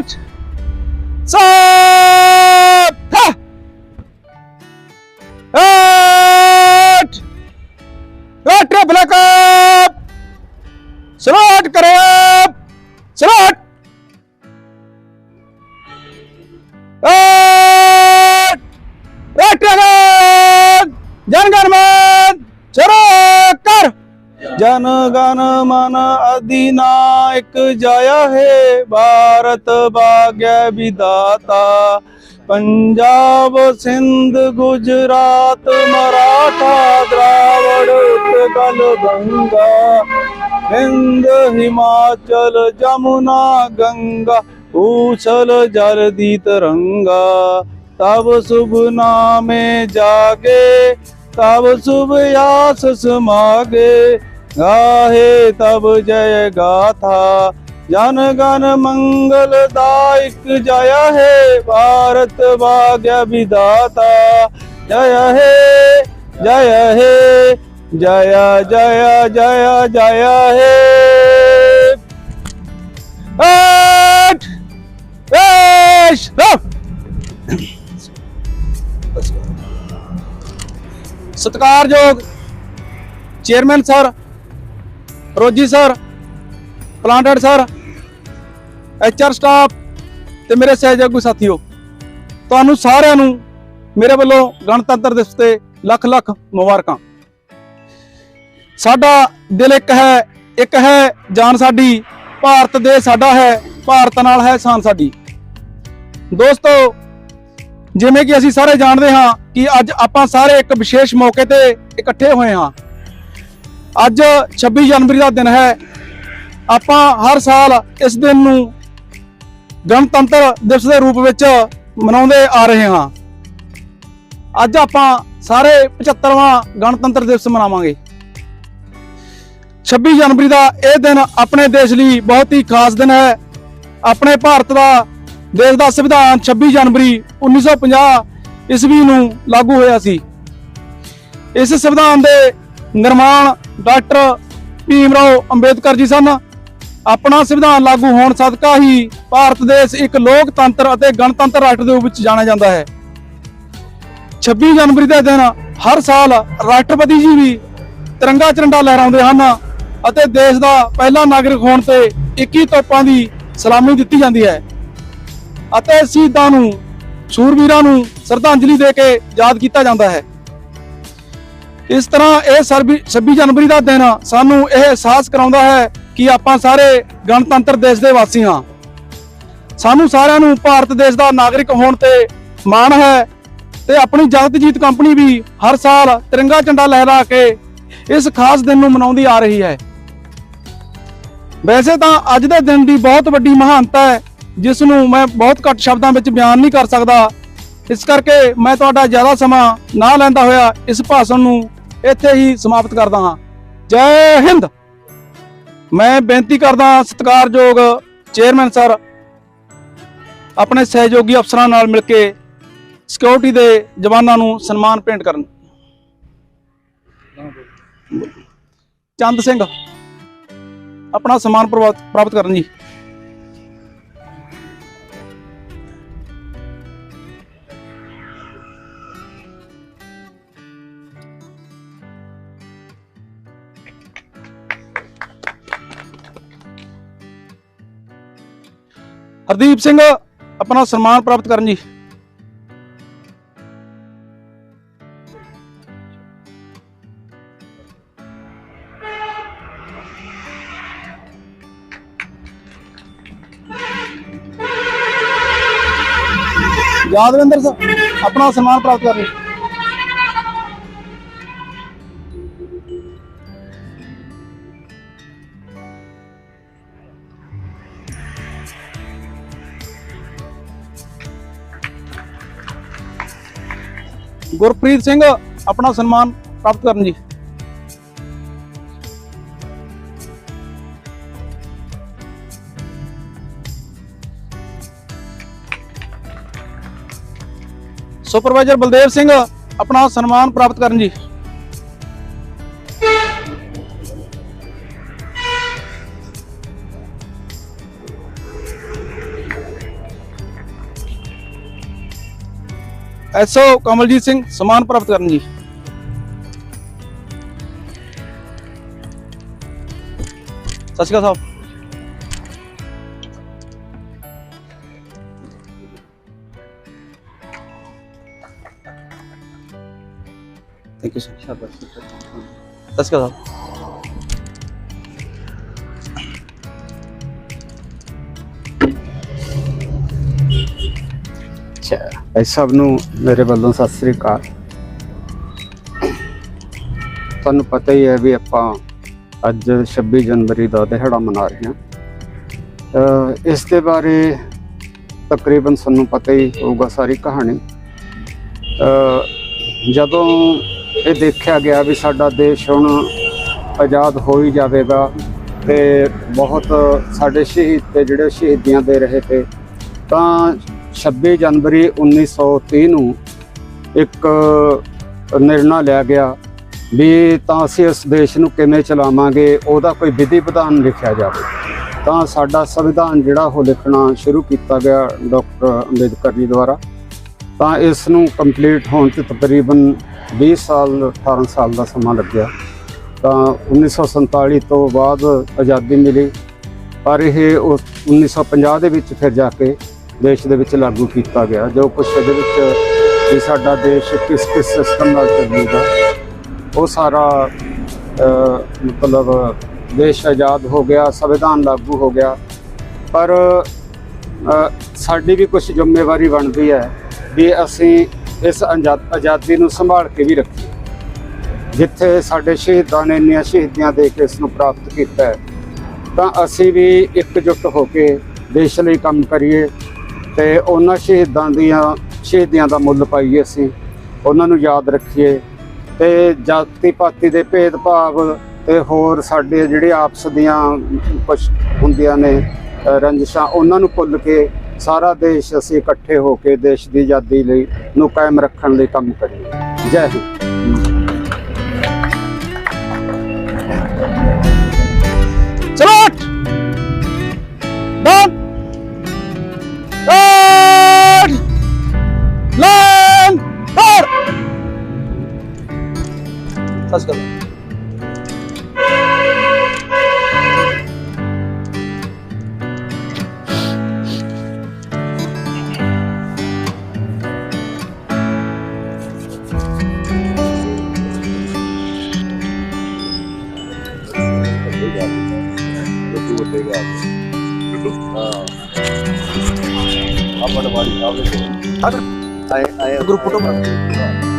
ਆਠ ਸੱਤ ਆਠ ਆਠ ਬਲਕ ਸਲੋਟ ਕਰੇ ਸਲੋਟ ਆਠ ਰਾਸ਼ਟਰਗਾਨ ਜਨਗਣਮਨ ਚਲੋ ਕਰ जन गण मन अधिनायक जया हे भारत भाग्य विदाता पंजाब सिंध गुजरात मराठा द्रावण उत्कल गंगा। हिंद हिमाचल जमुना गंगा। उछल जल दी तरंगा तब शुभ नामे जागे, तब शुभ आस समागे। गाहे तब जय गाथा। जन गण मंगल दायक जय हे भारत भाग्य विदाता जय हे जय हे, जय जय जय जय हे। सत्कार जोग, chairman sir. Rosy sir plant head sir HR staff ਤੇ ਮੇਰੇ ਸਹਿਯੋਗੀ ਸਾਥੀਓ, ਤੁਹਾਨੂੰ ਸਾਰਿਆਂ ਨੂੰ ਮੇਰੇ ਵੱਲੋਂ ਗਣਤੰਤਰ ਦਿਵਸ ਤੇ ਲੱਖ ਲੱਖ ਮੁਬਾਰਕਾਂ। ਸਾਡਾ ਦਿਲ ਇੱਕ ਹੈ ਇੱਕ ਹੈ ਜਾਨ ਸਾਡੀ, ਭਾਰਤ ਦੇ ਸਾਡਾ ਹੈ, ਭਾਰਤ ਨਾਲ ਹੈ ਸ਼ਾਨ ਸਾਡੀ। ਦੋਸਤੋ, ਜਿਵੇਂ ਕਿ ਅਸੀਂ ਸਾਰੇ ਜਾਣਦੇ ਹਾਂ ਕਿ ਅੱਜ ਆਪਾਂ ਸਾਰੇ ਇੱਕ ਵਿਸ਼ੇਸ਼ ਮੌਕੇ ਤੇ ਇਕੱਠੇ ਹੋਏ ਹਾਂ। ਅੱਜ 26 ਜਨਵਰੀ ਦਾ ਦਿਨ ਹੈ। ਆਪਾਂ ਹਰ ਸਾਲ ਇਸ ਦਿਨ ਨੂੰ ਗਣਤੰਤਰ ਦਿਵਸ ਦੇ ਰੂਪ ਵਿੱਚ ਮਨਾਉਂਦੇ ਆ ਰਹੇ ਹਾਂ। ਅੱਜ ਆਪਾਂ ਸਾਰੇ 75ਵਾਂ ਗਣਤੰਤਰ ਦਿਵਸ ਮਨਾਵਾਂਗੇ। 26 ਜਨਵਰੀ ਦਾ ਇਹ ਦਿਨ ਆਪਣੇ ਦੇਸ਼ ਲਈ ਬਹੁਤ ਹੀ ਖਾਸ ਦਿਨ ਹੈ। ਆਪਣੇ ਭਾਰਤ ਦਾ, ਦੇਸ਼ ਦਾ ਸੰਵਿਧਾਨ 26 ਜਨਵਰੀ 1950 ਈਸਵੀ ਨੂੰ ਲਾਗੂ ਹੋਇਆ ਸੀ। ਇਸ ਸੰਵਿਧਾਨ ਦੇ ਨਿਰਮਾਣ ਡਾਕਟਰ ਭੀਮ ਰਾਓ ਅੰਬੇਦਕਰ ਜੀ ਸਨ। ਆਪਣਾ ਸੰਵਿਧਾਨ ਲਾਗੂ ਹੋਣ ਸਦਕਾ ਹੀ ਭਾਰਤ ਦੇਸ਼ ਇੱਕ ਲੋਕਤੰਤਰ ਅਤੇ ਗਣਤੰਤਰ ਰਾਸ਼ਟਰ ਦੇ ਰੂਪ ਵਿੱਚ ਜਾਣਿਆ ਜਾਂਦਾ ਹੈ। 26 ਜਨਵਰੀ ਦੇ ਦਿਨ ਹਰ ਸਾਲ ਰਾਸ਼ਟਰਪਤੀ ਜੀ ਵੀ ਤਿਰੰਗਾ ਝੰਡਾ ਲਹਿਰਾਉਂਦੇ ਹਨ ਅਤੇ ਦੇਸ਼ ਦਾ ਪਹਿਲਾ ਨਾਗਰਿਕ ਹੋਣ ਤੇ 21 ਤੋਪਾਂ ਦੀ ਸਲਾਮੀ ਦਿੱਤੀ ਜਾਂਦੀ ਹੈ। ਅਤੇ ਸ਼ਹੀਦਾਂ ਨੂੰ ਸੂਰਵੀਰਾਂ ਨੂੰ ਸ਼ਰਧਾਂਜਲੀ ਦੇ ਕੇ ਯਾਦ ਕੀਤਾ ਜਾਂਦਾ ਹੈ। ਇਸ ਤਰ੍ਹਾਂ ਇਹ ਸਰਬੀ- 26 ਜਨਵਰੀ ਦਾ ਦਿਨ ਸਾਨੂੰ ਇਹ ਅਹਿਸਾਸ ਕਰਾਉਂਦਾ ਹੈ ਕਿ ਆਪਾਂ ਸਾਰੇ ਗਣਤੰਤਰ ਦੇਸ਼ ਦੇ ਵਾਸੀ ਹਾਂ। ਸਾਨੂੰ ਸਾਰਿਆਂ ਨੂੰ ਭਾਰਤ ਦੇਸ਼ ਦਾ ਨਾਗਰਿਕ ਹੋਣ ਤੇ ਮਾਣ ਹੈ ਤੇ ਆਪਣੀ ਜਗਤਜੀਤ ਕੰਪਨੀ ਵੀ ਹਰ ਸਾਲ ਤਿਰੰਗਾ ਝੰਡਾ ਲਹਿਰਾ ਕੇ ਇਸ ਖਾਸ ਦਿਨ ਨੂੰ ਮਨਾਉਂਦੀ ਆ ਰਹੀ ਹੈ। ਵੈਸੇ ਤਾਂ ਅੱਜ ਦੇ ਦਿਨ ਦੀ ਬਹੁਤ ਵੱਡੀ ਮਹਾਨਤਾ ਹੈ, ਜਿਸ ਨੂੰ ਮੈਂ ਬਹੁਤ ਘੱਟ ਸ਼ਬਦਾਂ ਵਿੱਚ ਬਿਆਨ ਨਹੀਂ ਕਰ ਸਕਦਾ। ਇਸ ਕਰਕੇ ਮੈਂ ਤੁਹਾਡਾ ਜ਼ਿਆਦਾ ਸਮਾਂ ਨਾ ਲੈਂਦਾ ਹੋਇਆ ਇਸ ਭਾਸ਼ਣ ਨੂੰ ਇੱਥੇ ਹੀ ਸਮਾਪਤ ਕਰਦਾ ਹਾਂ। ਜੈ ਹਿੰਦ। ਮੈਂ ਬੇਨਤੀ ਕਰਦਾ ਸਤਿਕਾਰਯੋਗ ਚੇਅਰਮੈਨ ਸਰ, ਆਪਣੇ ਸਹਿਯੋਗੀ ਅਫਸਰਾਂ ਨਾਲ ਮਿਲ ਕੇ ਸਿਕਿਉਰਿਟੀ ਦੇ ਜਵਾਨਾਂ ਨੂੰ ਸਨਮਾਨ ਭੇਂਟ ਕਰਨ। ਚੰਦ ਸਿੰਘ, ਆਪਣਾ ਸਨਮਾਨ ਪ੍ਰਾਪਤ ਪ੍ਰਾਪਤ ਕਰਨ ਜੀ। ਹਰਦੀਪ ਸਿੰਘ ਆਪਣਾ ਸਨਮਾਨ ਪ੍ਰਾਪਤ ਕਰਨ ਜੀ ਯਾਦਵਿੰਦਰ ਸਾਹਿਬ ਆਪਣਾ ਸਨਮਾਨ ਪ੍ਰਾਪਤ ਕਰਨ ਜੀ ਗੁਰਪ੍ਰੀਤ ਸਿੰਘ, ਆਪਣਾ ਸਨਮਾਨ ਪ੍ਰਾਪਤ ਕਰਨ ਜੀ। ਸੁਪਰਵਾਈਜ਼ਰ ਬਲਦੇਵ ਸਿੰਘ, ਆਪਣਾ ਸਨਮਾਨ ਪ੍ਰਾਪਤ ਕਰਨ ਜੀ। ਐਸਓ ਕਮਲਜੀਤ ਸਿੰਘ ਸਮਾਨ ਪ੍ਰਾਪਤ ਕਰਨ ਜੀ। ਸਤਿ ਸ਼੍ਰੀ ਅਕਾਲ ਸਾਹਿਬ। ਥੈਂਕ ਯੂ ਸਰ ਸ਼ਾਬਾਸ਼ ਸਤਿ ਸ਼੍ਰੀ ਅਕਾਲ ਸਾਹਿਬ। ਅੱਛਾ ਇਹ ਸਭ ਨੂੰ ਮੇਰੇ ਵੱਲੋਂ ਸਤਿ ਸ੍ਰੀ ਅਕਾਲ। ਤੁਹਾਨੂੰ ਪਤਾ ਹੀ ਹੈ ਵੀ ਆਪਾਂ ਅੱਜ 26 ਜਨਵਰੀ ਦਾ ਦਿਹਾੜਾ ਮਨਾ ਰਹੇ ਹਾਂ। ਇਸ ਦੇ ਬਾਰੇ ਤਕਰੀਬਨ ਸਾਨੂੰ ਪਤਾ ਹੀ ਹੋਊਗਾ ਸਾਰੀ ਕਹਾਣੀ। ਜਦੋਂ ਇਹ ਦੇਖਿਆ ਗਿਆ ਵੀ ਸਾਡਾ ਦੇਸ਼ ਹੁਣ ਆਜ਼ਾਦ ਹੋ ਹੀ ਜਾਵੇਗਾ ਤੇ ਬਹੁਤ ਸਾਡੇ ਸ਼ਹੀਦ ਤੇ ਜਿਹੜੇ ਸ਼ਹੀਦੀਆਂ ਦੇ ਰਹੇ ਤੇ, ਤਾਂ 26 ਜਨਵਰੀ 1930 ਨੂੰ ਇੱਕ ਨਿਰਣਾ ਲਿਆ ਗਿਆ ਵੀ ਤਾਂ ਅਸੀਂ ਇਸ ਦੇਸ਼ ਨੂੰ ਕਿਵੇਂ ਚਲਾਵਾਂਗੇ, ਉਹਦਾ ਕੋਈ ਵਿਧੀ ਵਿਧਾਨ ਲਿਖਿਆ ਜਾਵੇ। ਤਾਂ ਸਾਡਾ ਸੰਵਿਧਾਨ ਜਿਹੜਾ ਉਹ ਲਿਖਣਾ ਸ਼ੁਰੂ ਕੀਤਾ ਗਿਆ ਡਾਕਟਰ ਅੰਬੇਦਕਰ ਜੀ ਦੁਆਰਾ। ਤਾਂ ਇਸ ਨੂੰ ਕੰਪਲੀਟ ਹੋਣ 'ਚ ਤਕਰੀਬਨ 20 ਸਾਲ 18 ਸਾਲ ਦਾ ਸਮਾਂ ਲੱਗਿਆ। ਤਾਂ 1947 ਤੋਂ ਬਾਅਦ ਆਜ਼ਾਦੀ ਮਿਲੀ। ਪਰ ਇਹ ਉਸ 1950 ਦੇ ਵਿੱਚ ਫਿਰ ਜਾ ਕੇ ਦੇਸ਼ ਦੇ ਵਿੱਚ ਲਾਗੂ ਕੀਤਾ ਗਿਆ। ਜੋ ਕੁਛ ਇਹਦੇ ਵਿੱਚ ਵੀ ਸਾਡਾ ਦੇਸ਼ ਕਿਸ ਕਿਸ ਸਿਸਟਮ ਨਾਲ ਚੱਲੇਗਾ, ਉਹ ਸਾਰਾ ਮਤਲਬ ਦੇਸ਼ ਆਜ਼ਾਦ ਹੋ ਗਿਆ, ਸੰਵਿਧਾਨ ਲਾਗੂ ਹੋ ਗਿਆ। ਪਰ ਸਾਡੀ ਵੀ ਕੁਝ ਜ਼ਿੰਮੇਵਾਰੀ ਬਣਦੀ ਹੈ ਵੀ ਅਸੀਂ ਇਸ ਆਜ਼ਾ- ਆਜ਼ਾਦੀ ਨੂੰ ਸੰਭਾਲ ਕੇ ਵੀ ਰੱਖੀਏ। ਜਿੱਥੇ ਸਾਡੇ ਸ਼ਹੀਦਾਂ ਨੇ ਇੰਨੀਆਂ ਸ਼ਹੀਦੀਆਂ ਦੇ ਕੇ ਇਸ ਨੂੰ ਪ੍ਰਾਪਤ ਕੀਤਾ ਤਾਂ ਅਸੀਂ ਵੀ ਇਕਜੁੱਟ ਹੋ ਕੇ ਦੇਸ਼ ਲਈ ਕੰਮ ਕਰੀਏ। ਤੇ ਉਹਨਾਂ ਸ਼ਹੀਦਾਂ ਦੀਆਂ ਸ਼ਹੀਦੀਆਂ ਦਾ ਮੁੱਲ ਪਾਈਏ ਅਸੀਂ ਉਹਨਾਂ ਨੂੰ ਯਾਦ ਰੱਖੀਏ। ਤੇ ਜਾਤੀ ਪਾਤੀ ਦੇ ਭੇਦਭਾਵ ਤੇ ਹੋਰ ਸਾਡੇ ਜਿਹੜੇ ਆਪਸ ਦੀਆਂ ਕੁਝ ਹੁੰਦੀਆਂ ਨੇ ਅ, ਰੰਜਿਸ਼ਾਂ ਉਹਨਾਂ ਨੂੰ ਭੁੱਲ ਕੇ ਸਾਰਾ ਦੇਸ਼ ਅਸੀਂ ਇਕੱਠੇ ਹੋ ਕੇ ਦੇਸ਼ ਦੀ ਆਜ਼ਾਦੀ ਲਈ ਨੂੰ ਕਾਇਮ ਰੱਖਣ ਲਈ ਕੰਮ ਕਰੀਏ। ਜੈ ਹਿੰਦ। ਚਲੋ ਉੱਠ ਸਸ ਕਰ ਆਪਾਂ ਵਾਲੀ ਆਵੇ ਆਏ ਆਏ ਗਰੁੱਪ ਫੋਟੋ ਬਣਾ